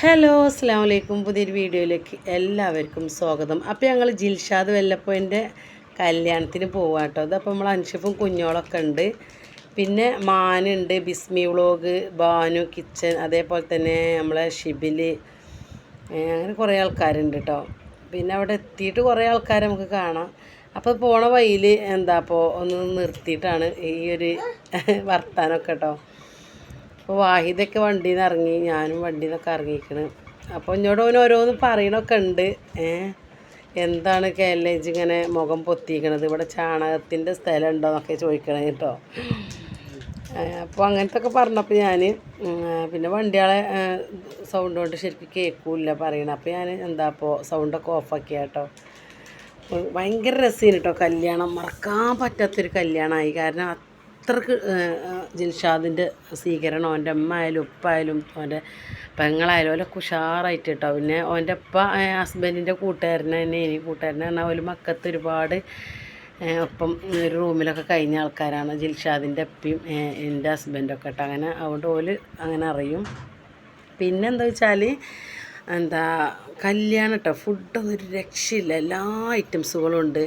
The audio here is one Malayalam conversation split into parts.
ഹലോ അസ്സാം വലൈക്കും പുതിയൊരു വീഡിയോയിലേക്ക് എല്ലാവർക്കും സ്വാഗതം. അപ്പോൾ ഞങ്ങൾ ജിൽഷാദ് വെല്ലപ്പോയിന്റെ കല്യാണത്തിന് പോവാം കേട്ടോ അതപ്പോൾ നമ്മൾ അൻഷിഫും കുഞ്ഞോളൊക്കെ ഉണ്ട്. പിന്നെ മാനുണ്ട് ബിസ്മി വ്ളോഗ് ബാനു കിച്ചൻ അതേപോലെ തന്നെ നമ്മളെ ഷിബിൽ അങ്ങനെ കുറേ ആൾക്കാരുണ്ട് കേട്ടോ പിന്നെ അവിടെ എത്തിയിട്ട് കുറേ ആൾക്കാരെ നമുക്ക് കാണാം. അപ്പോൾ പോണ വഴിയിൽ എന്താ അപ്പോൾ ഒന്ന് നിർത്തിയിട്ടാണ് ഈ ഒരു വർത്താനമൊക്കെ കേട്ടോ അപ്പോൾ വാഹിദൊക്കെ വണ്ടിയിൽ നിന്ന് ഇറങ്ങി ഞാനും വണ്ടിയിൽ നിന്നൊക്കെ ഇറങ്ങിക്കണ്. അപ്പോൾ എന്നോട് ഓൻ ഓരോന്ന് പറയണൊക്കെ ഉണ്ട്. ഏ? എന്താണ് കേരളേജ് ഇങ്ങനെ മുഖം പൊത്തിക്കണത്? ഇവിടെ ചാണകത്തിന്റെ സ്ഥലം ഉണ്ടോ എന്നൊക്കെ ചോദിക്കണേ കേട്ടോ അപ്പോൾ അങ്ങനത്തെ ഒക്കെ പറഞ്ഞപ്പോൾ ഞാൻ പിന്നെ വണ്ടികളെ സൗണ്ട് കൊണ്ട് ശരിക്കും കേൾക്കില്ല പറയണം. അപ്പോൾ ഞാൻ എന്താ അപ്പോൾ സൗണ്ടൊക്കെ ഓഫാക്കിയ കേട്ടോ. ഭയങ്കര രസമാണ് കേട്ടോ. കല്യാണം മറക്കാൻ പറ്റാത്തൊരു കല്യാണമായി കാരണം അത്രയ്ക്ക് ദിൽഷാദിന്റെ സ്വീകരണം അവന്റെ അമ്മ ആയാലും ഉപ്പായാലും അവന്റെ പെങ്ങളായാലും ഓലൊക്കെ ഉഷാറായിട്ട് കേട്ടോ പിന്നെ അവന്റെ ഉപ്പ ഹസ്ബൻഡിന്റെ കൂട്ടുകാരനെ തന്നെ ഇനി കൂട്ടുകാരനെ പറഞ്ഞാൽ ഒരു മക്കത്ത് ഒരുപാട് ഒപ്പം ഒരു റൂമിലൊക്കെ കഴിഞ്ഞ ആൾക്കാരാണ്. ജിൽഷാദിന്റെ അപ്പയും എന്റെ ഹസ്ബൻഡൊക്കെ കേട്ടോ. അങ്ങനെ അതുകൊണ്ട് ഓൽ അങ്ങനെ അറിയും. പിന്നെ എന്താ വെച്ചാൽ എന്താ കല്യാണം കേട്ടോ. ഫുഡൊന്നും ഒരു രക്ഷയില്ല. എല്ലാ ഐറ്റംസുകളും ഉണ്ട്.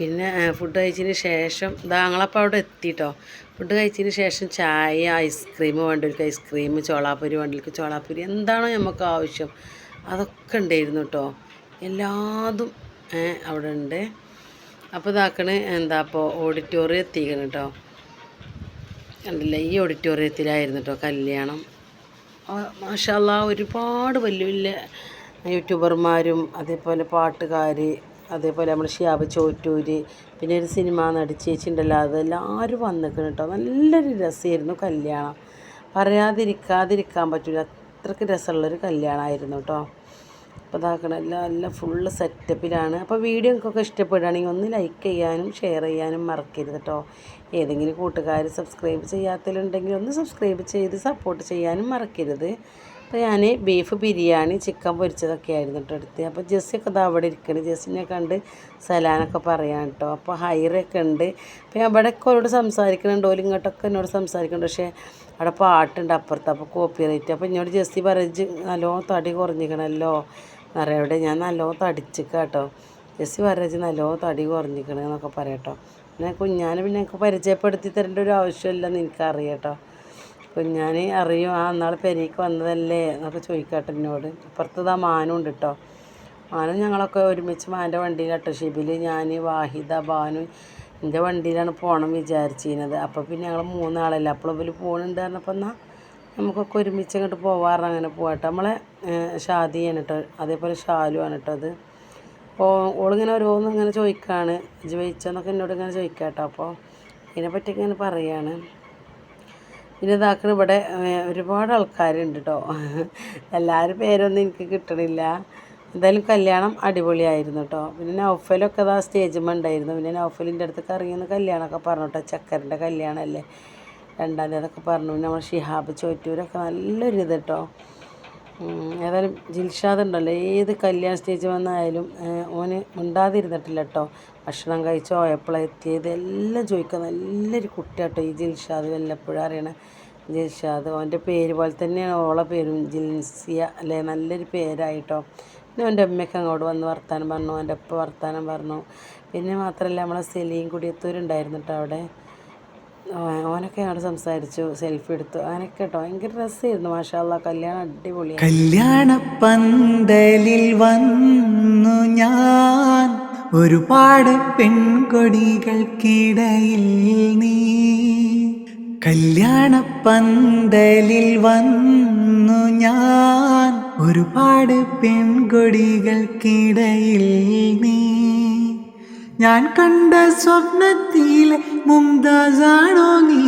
പിന്നെ ഫുഡ് കഴിച്ചതിന് ശേഷം ഞങ്ങളപ്പോൾ അവിടെ എത്തിട്ടോ. ഫുഡ് കഴിച്ചതിന് ശേഷം ചായ ഐസ്ക്രീം വേണ്ടവർക്ക് ഐസ്ക്രീം ചോളാപ്പൊരി വേണ്ടവർക്ക് ചോളാപ്പൊരി എന്താണോ നമുക്ക് ആവശ്യം. അതൊക്കെ ഉണ്ടായിരുന്നു കേട്ടോ എല്ലാതും അവിടെ ഉണ്ട്. അപ്പോൾ ഇതാക്കണ് എന്താ അപ്പോൾ ഓഡിറ്റോറിയം എത്തിക്കണം കേട്ടോ കണ്ടില്ല ഈ ഓഡിറ്റോറിയത്തിലായിരുന്നു കേട്ടോ കല്യാണം. മാഷാല്ല ഒരുപാട് വലിയ വലിയ യൂട്യൂബർമാരും അതേപോലെ പാട്ടുകാർ അതേപോലെ നമ്മൾ ഷിയാബ് ചോറ്റൂര് പിന്നെ ഒരു സിനിമ നടി ചേച്ചി ഉണ്ടല്ലോ അതെല്ലാവരും വന്നിക്കണം കേട്ടോ നല്ലൊരു രസമായിരുന്നു കല്യാണം. പറയാതിരിക്കാതിരിക്കാൻ പറ്റില്ല അത്രയ്ക്ക് രസമുള്ളൊരു കല്യാണമായിരുന്നു കേട്ടോ അപ്പോൾ ഇതാക്കണം എല്ലാം എല്ലാം ഫുള്ള് സെറ്റപ്പിലാണ് അപ്പോൾ വീഡിയോ നിങ്ങൾക്കൊക്കെ ഇഷ്ടപ്പെടുകയാണെങ്കിൽ ഒന്ന് ലൈക്ക് ചെയ്യാനും ഷെയർ ചെയ്യാനും മറക്കരുത് കേട്ടോ ഏതെങ്കിലും കൂട്ടുകാർ സബ്സ്ക്രൈബ് ചെയ്യാത്തതിലുണ്ടെങ്കിൽ ഒന്ന് സബ്സ്ക്രൈബ് ചെയ്ത് സപ്പോർട്ട് ചെയ്യാനും മറക്കരുത്. അപ്പോൾ ഞാൻ ബീഫ് ബിരിയാണി ചിക്കൻ പൊരിച്ചതൊക്കെ ആയിരുന്നു കേട്ടോ എടുത്ത് അപ്പോൾ ജെസ്സിയൊക്കെ ഇതാ അവിടെ ഇരിക്കണം. ജെസ്സിനെ കണ്ട് സലാനൊക്കെ പറയാൻ കേട്ടോ അപ്പോൾ ഹൈറൊക്കെ ഉണ്ട്. അപ്പോൾ ഞാൻ ഇവിടെയൊക്കെ അവരോട് സംസാരിക്കുന്നുണ്ട് ഓൽ ഇങ്ങോട്ടൊക്കെ എന്നോട് സംസാരിക്കുന്നുണ്ട് പക്ഷേ അവിടെ പാട്ടുണ്ട് അപ്പുറത്ത്. അപ്പോൾ കോപ്പി റൈറ്റ് അപ്പോൾ എന്നോട് ജെസ്സി പറഞ്ഞ് നല്ലോണം തടി കുറഞ്ഞിക്കണല്ലോ. എന്നറിയാം. അവിടെ ഞാൻ നല്ലോണം തടിച്ചിക്ക കേട്ടോ ജെസ്സി പറഞ്ഞ് നല്ലോണം തടി കുറഞ്ഞിക്കണ പറയാം കേട്ടോ പിന്നെ കുഞ്ഞാനെ പിന്നെ എനിക്ക് പരിചയപ്പെടുത്തി തരേണ്ട ഒരു ആവശ്യമില്ലെന്ന് എനിക്കറിയാം കേട്ടോ കുഞ്ഞാൻ അറിയും ആ നാളെ പെരേക്ക് വന്നതല്ലേ? എന്നൊക്കെ ചോദിക്കട്ടെ എന്നോട്. അപ്പുറത്തത് ആ മാനും ഉണ്ട് കേട്ടോ മാനും ഞങ്ങളൊക്കെ ഒരുമിച്ച് മാന്റെ വണ്ടിയിലാട്ടോ ഷിബിൽ ഞാൻ വാഹിദ ബാനു എന്റെ വണ്ടിയിലാണ് പോകണം വിചാരിച്ചിരുന്നത് അപ്പോൾ പിന്നെ ഞങ്ങൾ മൂന്നാളല്ലേ. അപ്പോൾ ഇവർ പോകുന്നുണ്ട് പറഞ്ഞപ്പോൾ എന്നാൽ നമുക്കൊക്കെ ഒരുമിച്ച് അങ്ങോട്ട് പോവാറ് അങ്ങനെ പോകട്ടെ നമ്മളെ ഷാദിയാണ് കേട്ടോ അതേപോലെ ഷാലു ആണ് കേട്ടോ അത്. അപ്പോൾ ഓളിങ്ങനെ ഓരോന്ന് ഇങ്ങനെ ചോദിക്കുകയാണ് ജയിച്ചെന്നൊക്കെ എന്നോട് ഇങ്ങനെ ചോദിക്കാം കേട്ടോ അപ്പോൾ ഇതിനെപ്പറ്റി ഇങ്ങനെ പറയുകയാണ് പിന്നെ ഇതാക്കണ ഇവിടെ ഒരുപാട് ആൾക്കാരുണ്ട് കേട്ടോ എല്ലാവരും പേരൊന്നും എനിക്ക് കിട്ടണില്ല. എന്തായാലും കല്യാണം അടിപൊളിയായിരുന്നു കേട്ടോ പിന്നെ നൗഫലൊക്കെ അതാ സ്റ്റേജ് ഉണ്ടായിരുന്നു. പിന്നെ നൗഫലിന്റെ അടുത്ത് ഇറങ്ങിയെന്ന് കല്യാണമൊക്കെ പറഞ്ഞു കേട്ടോ ചക്കരന്റെ കല്യാണമല്ലേ? രണ്ടാം തീയതി അതൊക്കെ പറഞ്ഞു. പിന്നെ നമ്മൾ ഷിഹാബ് ചോറ്റൂരൊക്കെ നല്ലൊരു ഇത് കേട്ടോ ഏതായാലും ജിൽഷാദ് ഉണ്ടല്ലോ ഏത് കല്യാണ സ്റ്റേജ് വന്നായാലും ഓന് മിണ്ടാതിരുന്നിട്ടില്ല കേട്ടോ ഭക്ഷണം കഴിച്ചോ എപ്പോഴാണ് എത്തിയത്. എല്ലാം ചോദിക്കുക നല്ലൊരു കുട്ടിയാട്ടോ ഈ ജിൽഷാദ് വല്ലപ്പോഴും അറിയണ. ജിൽഷാദ് ഓന്റെ പേര് പോലെ തന്നെയാണ് ഓളെ പേരും ജിൽസിയ അല്ലേ? നല്ലൊരു പേരായിട്ടോ. പിന്നെ ഓന്റെ അമ്മയൊക്കെ അങ്ങോട്ട് വന്ന് വർത്താനം പറഞ്ഞു. എന്റെ അപ്പ വർത്താനം പറഞ്ഞു. പിന്നെ മാത്രമല്ല നമ്മളെ സെലിയും കുടിയത്തൂരുണ്ടായിരുന്നു കേട്ടോ അവിടെ. ഓനൊക്കെ ഞങ്ങൾ സംസാരിച്ചു സെൽഫി എടുത്തു. അങ്ങനെയൊക്കെ കേട്ടോ ഭയങ്കര രസമായിരുന്നു മാഷാല്ല കല്യാണം അടിപൊളി കല്യാണ പന്തലിൽ വന്നു ഞാൻ. ഒരുപാട് പെൺകൊടികൾക്കിടയിൽ നീ. കല്യാണ പന്തലിൽ വന്നു ഞാൻ. ഒരുപാട് പെൺകൊടികൾക്കിടയിൽ നീ. ഞാൻ കണ്ട സ്വപ്നത്തിലെ മുംതാസാണോ നീ?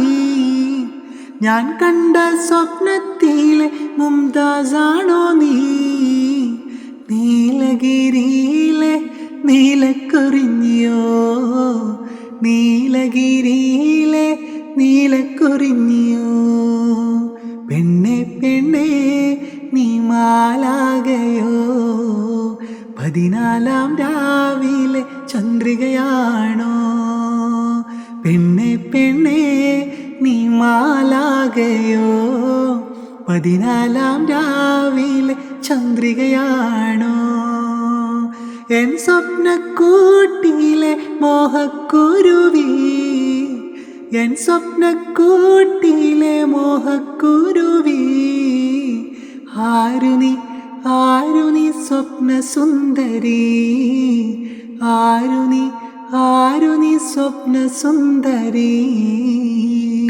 ഞാൻ കണ്ട സ്വപ്നത്തിലെ മുംതാസാണോ നീ? നീലഗിരിയിലെ നീലക്കുറിഞ്ഞിയോ എൻ സ്വപ്നക്കൂട്ടിയിലെ മോഹക്കുരുവി. എൻ സ്വപ്നക്കൂട്ടിയിലെ മോഹക്കുരുവി. ആരുനി ആരുനി സ്വപ്ന സുന്ദരി ആരുണി ആരുണി സ്വപ്ന സുന്ദരി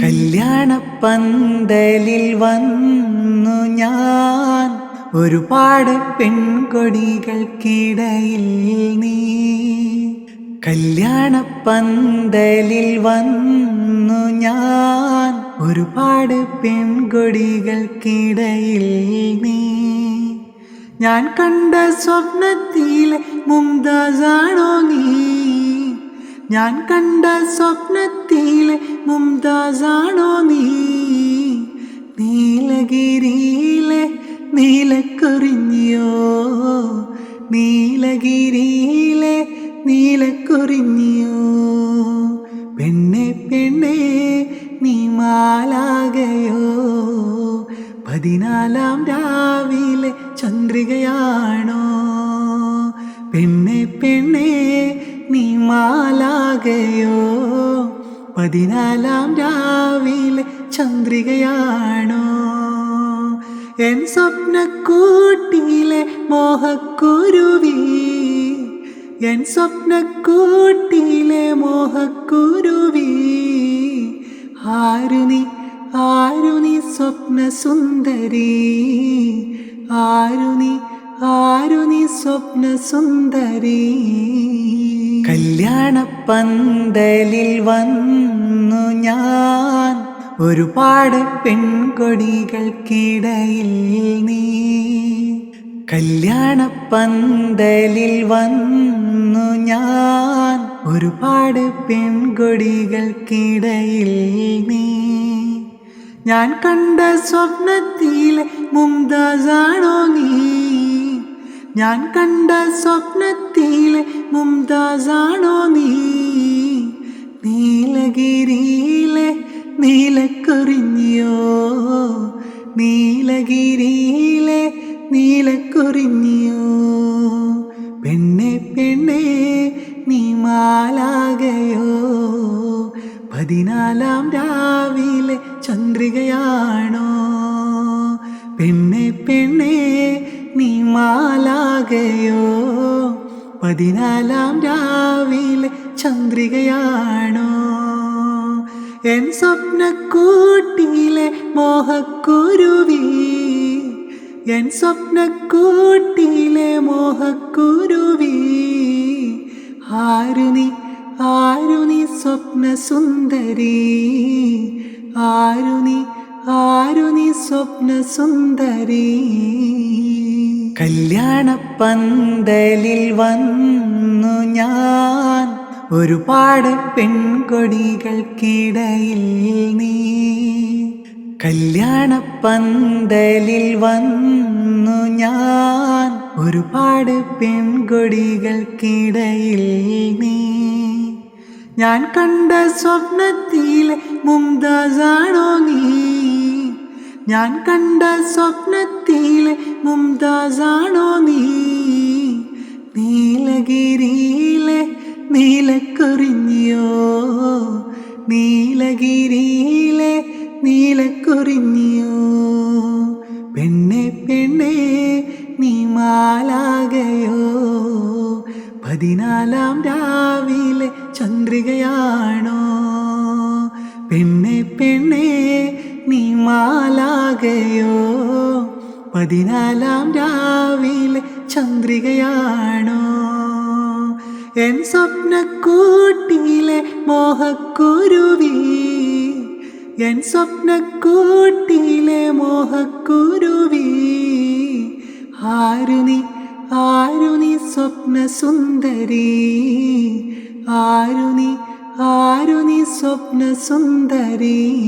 കല്യാണപ്പന്തലിൽ വന്നു ഞാൻ. ഒരുപാട് പെൺകൊടികൾക്കിടയിൽ നീ കല്യാണ പന്തലിൽ വന്നു ഞാൻ. ഒരുപാട് പെൺകൊടികൾക്കിടയിൽ നീ. ഞാൻ കണ്ട സ്വപ്നത്തിലെ മുംതാസാണോ നീ? ഞാൻ കണ്ട സ്വപ്നത്തിലെ മുംതാസാണോ നീ? നീലഗിരിയിലെ നീലക്കുറിഞ്ഞിയോ നീലഗിരിയിലെ നീലക്കുറിഞ്ഞിയോ എൻ സ്വപ്നക്കൂട്ടിലെ മോഹക്കുരുവി. ആരുണി ആരുണി സ്വപ്ന സുന്ദരി ആരുണി ആരുണി സ്വപ്ന സുന്ദരി കല്യാണപ്പന്തലിൽ വന്നു ഞാൻ. ഒരുപാട് പെൺകൊടികൾക്കിടയിൽ നീ. കല്യാണപ്പന്തലിൽ വന്നു ഞാൻ. ഒരുപാട് പെൺകൊടികൾക്കിടയിൽ നീ. ഞാൻ കണ്ട സ്വപ്നത്തിലെ മുംതാസാണോ നീ? ഞാൻ കണ്ട സ്വപ്നത്തിലെ മുംതാസാണോ നീ? നീലഗിരിയിലെ നീലക്കുറിഞ്ഞിയോ? നീലഗിരിയിലെ നീലക്കുറിഞ്ഞിയോ? പെണ്ണെ പെണ്ണെ നീ മാലാകയോ? പതിനാലാം രാവിലെ ചന്ദ്രികയാണോ? പെണ്ണെ പെണ്ണെ നീ മാലാകയോ? പതിനാലാം രാവിലെ ചന്ദ്രികയാണോ? എൻ സ്വപ്നക്കൂട്ടിയിലെ മോഹക്കുരുവി എൻ സ്വപ്നക്കൂട്ടിലെ മോഹക്കുരുവി. ആരുണി ആരുണി സ്വപ്ന സുന്ദരി ആരുണി ആരുണി സ്വപ്ന സുന്ദരി കല്യാണപ്പന്തലിൽ വന്നു ഞാൻ. ഒരുപാട് പെൺകൊടികൾക്കിടയിൽ നീ. കല്യാണപ്പന്തലിൽ വന്നു ഞാൻ. ഒരുപാട് പെൺകൊടികൾക്കിടയിൽ നീ. ഞാൻ കണ്ട സ്വപ്നത്തിലെ മുംതാസാണോ നീ? ഞാൻ കണ്ട സ്വപ്നത്തിലെ മുംതാസാണോ നീ? നീലഗിരിയിലെ നീലക്കുറിഞ്ഞിയോ? നീലഗിരിയിലെ നീലക്കുറിഞ്ഞിയോ? പെണ്ണെ പെണ്ണെ നീ മാലാകയോ? പതിനാലാം രാവിലെ ചന്ദ്രികയാണോ? പെണ്ണെ പെണ്ണെ നീ മാലാകയോ? പതിനാലാം രാവിലെ ചന്ദ്രികയാണോ? എൻ സ്വപ്നക്കൂട്ടിലെ മോഹക്കുരുവി എൻ സ്വപ്നക്കൂട്ടിലെ മോഹക്കുരുവി. ആരുണി ആരുണി സ്വപ്ന സുന്ദരി ആരുണി ആരുണി സ്വപ്ന സുന്ദരി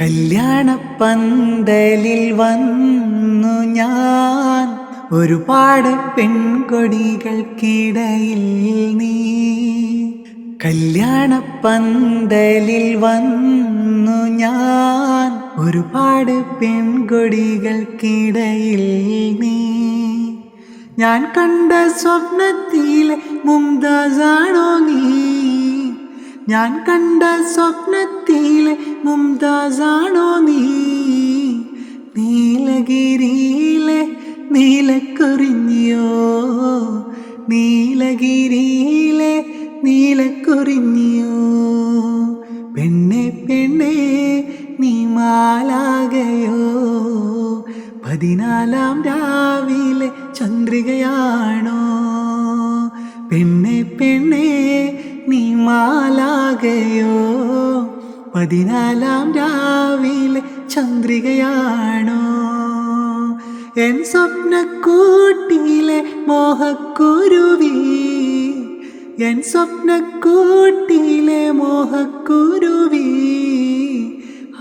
കല്യാണപ്പന്തലിൽ വന്നു ഞാൻ. ഒരുപാട് പെൺകൊടികൾക്കിടയിൽ നീ. കല്യാണപ്പന്തലിൽ വന്നു ഞാൻ. ഒരുപാട് പെൺകൊടികൾക്കിടയിൽ നീ. ഞാൻ കണ്ട സ്വപ്നത്തിലെ മുംതാസാണോ നീ? ഞാൻ കണ്ട സ്വപ്നത്തിലെ മുംതാസാണോ നീ? നീലഗിരിയിലെ നീലക്കുറിഞ്ഞിയോ? നീലഗിരിയിലെ നീലക്കുറിഞ്ഞിയോ? പെണ്ണെ പെണ്ണെ നീ മാലാകയോ? പതിനാലാം രാവിലെ ചന്ദ്രികയാണോ? പെണ്ണെ പെണ്ണെ നീ മാലാകയോ? പതിനാലാം രാവിലെ ചന്ദ്രികയാണോ? എൻ സ്വപ്നക്കൂട്ടിലെ മോഹക്കുരുവി എൻ സ്വപ്നക്കൂട്ടിലെ മോഹക്കുരുവി.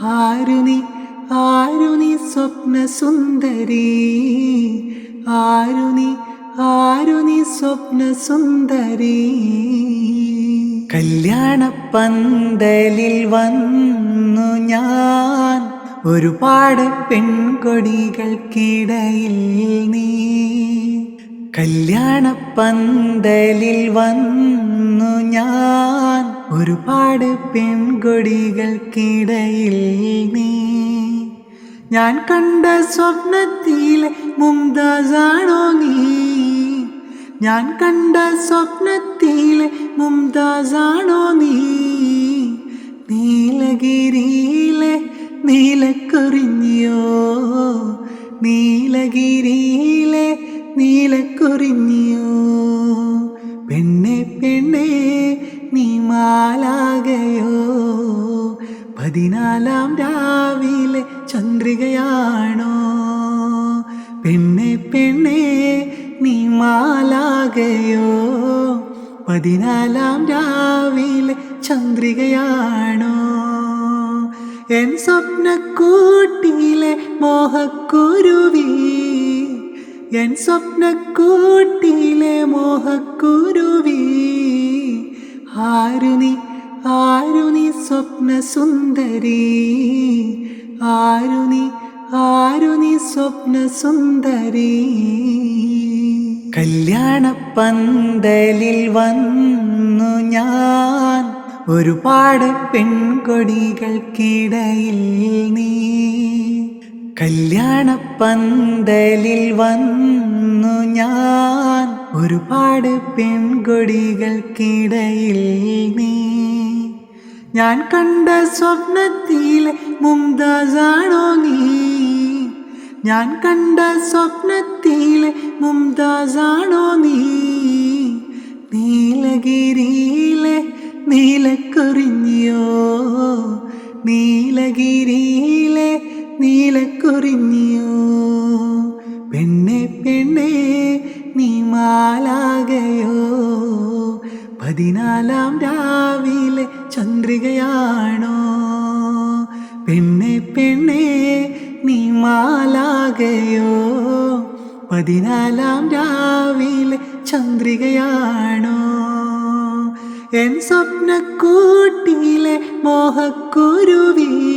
ആരുണി ആരുണി സ്വപ്നസുന്ദരി ആരുണി സ്വപ്ന സുന്ദരി ആരു നീ ആരു നീ സ്വപ്ന സുന്ദരി കല്യാണ പന്തലിൽ വന്നു ഞാൻ. ഒരുപാട് പെൺകൊടികൾക്കിടയിൽ നീ. കല്യാണ പന്തലിൽ വന്നു ഞാൻ. ഒരുപാട് പെൺകൊടികൾക്കിടയിൽ നീ. ഞാൻ കണ്ട സ്വപ്നത്തിലെ മുംതാസാണോ നീ? ഞാൻ കണ്ട സ്വപ്നത്തിലെ മുംതാസാണോ നീ? നീലഗിരിയിലെ നീലക്കുറിഞ്ഞിയോ? നീലഗിരിയിലെ നീലക്കുറിഞ്ഞിയോ? പെണ്ണെ പെണ്ണെ നീ മാലാകയോ? പതിനാലാം രാവിലെ ചന്ദ്രികയാണോ? പെണ്ണെ പെണ്ണെ നീ മാലാകയോ? പതിനാലാം രാവിലെ ചന്ദ്രികയാണോ? എൻ സ്വപ്നക്കൂട്ടിയിലെ മോഹക്കുരുവി എൻ സ്വപ്നക്കൂട്ടിലെ മോഹക്കുരുവി. ആരുണി ആരുണി സ്വപ്ന സുന്ദരി ആരുണി ആരുണി സ്വപ്ന സുന്ദരി കല്യാണ പന്തലിൽ വന്നു ഞാൻ. ഒരുപാട് പെൺകൊടികൾക്കിടയിൽ നീ. കല്യാണ പന്തലിൽ വന്നു ഞാൻ. ഒരുപാട് പെൺകൊടികൾക്കിടയിൽ നീ. ഞാൻ കണ്ട സ്വപ്നത്തിലെ മുംതാസാണോ നീ? ഞാൻ കണ്ട സ്വപ്നത്തിലെ മുംതാസാണോ നീ? നീലഗിരിയിലെ നീലക്കുറിഞ്ഞിയോ? നീലഗിരിയിലെ നീലക്കുറിഞ്ഞിയോ? പെണ്ണെ പെണ്ണെ നീ മാലാകയോ? പതിനാലാം രാവിലെ ചന്ദ്രികയാണോ? പെണ്ണെ പെണ്ണെ നീ മാലാകയോ? പതിനാലാം രാവിലെ ചന്ദ്രികയാണോ? എൻ സ്വപ്നക്കൂട്ടിയിലെ മോഹക്കുരുവി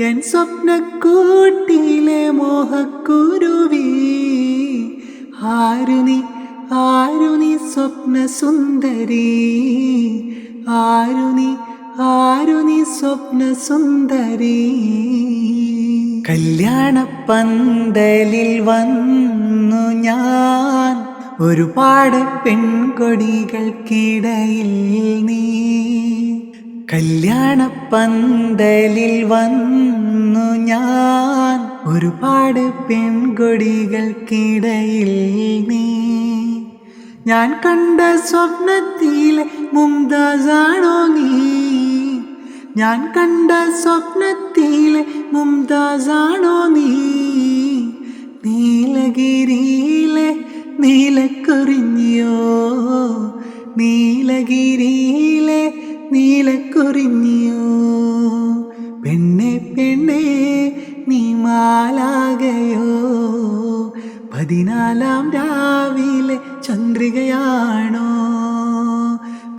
എൻ സ്വപ്നക്കൂട്ടിലെ മോഹക്കുരുവി. ആരു നീ ആരു നീ സ്വപ്ന സുന്ദരി ആരു നീ ആരു നീ സ്വപ്ന സുന്ദരി കല്യാണ പന്തലിൽ വന്നു ഞാൻ. ഒരുപാട് പെൺകൊടികൾക്കിടയിൽ നീ. കല്യാണ പന്തലിൽ വന്നു ഞാൻ. ഒരുപാട് പെൺകൊടികൾക്കിടയിൽ നീ. ഞാൻ കണ്ട സ്വപ്നത്തിലെ മുംതാസാണോ നീ? ഞാൻ കണ്ട സ്വപ്നത്തിലെ മുംതാസാണോ നീ? നീലഗിരിയിലെ നീലക്കുറിഞ്ഞിയോ? നീലഗിരിയിലെ നീലക്കുറിഞ്ഞിയോ? പെണ്ണെ പെണ്ണെ പതിനാലാം രാവിലെ ചന്ദ്രികയാണോ?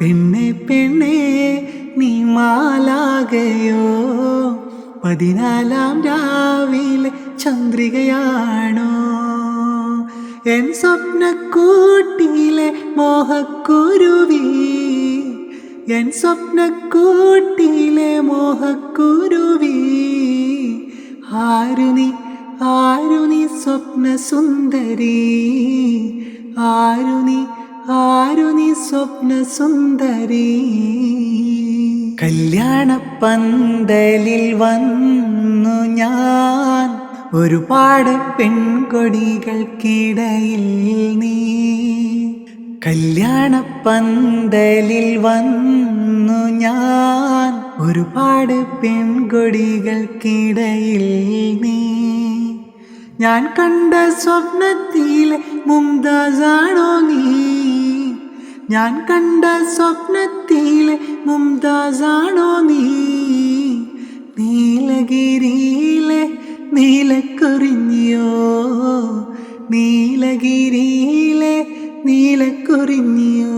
പെണ്ണെ പെണ്ണെ നീ മാലാകയോ? പതിനാലാം രാവിലെ ചന്ദ്രികയാണോ? എൻ സ്വപ്നക്കൂട്ടിലെ മോഹക്കുരുവി എൻ സ്വപ്നക്കൂട്ടിലെ മോഹക്കുരുവി ആരു നീ ആരു നീ സ്വപ്ന സുന്ദരി ആരു നീ ആരു നീ സ്വപ്ന സുന്ദരി കല്യാണ പന്തലിൽ വന്നു ഞാൻ. ഒരുപാട് പെൺകൊടികൾക്കിടയിൽ നീ. കല്യാണ പന്തലിൽ വന്നു ഞാൻ. ഒരുപാട് പെൺകൊടികൾക്കിടയിൽ നീ. ഞാൻ കണ്ട സ്വപ്നത്തിലെ മുംതാസാണോ നീ? ഞാൻ കണ്ട സ്വപ്നത്തിലെ മുംതാസാണോ നീ? നീലഗിരിയിലെ നീലക്കുറിഞ്ഞിയോ? നീലഗിരിയിലെ നീലക്കുറിഞ്ഞിയോ?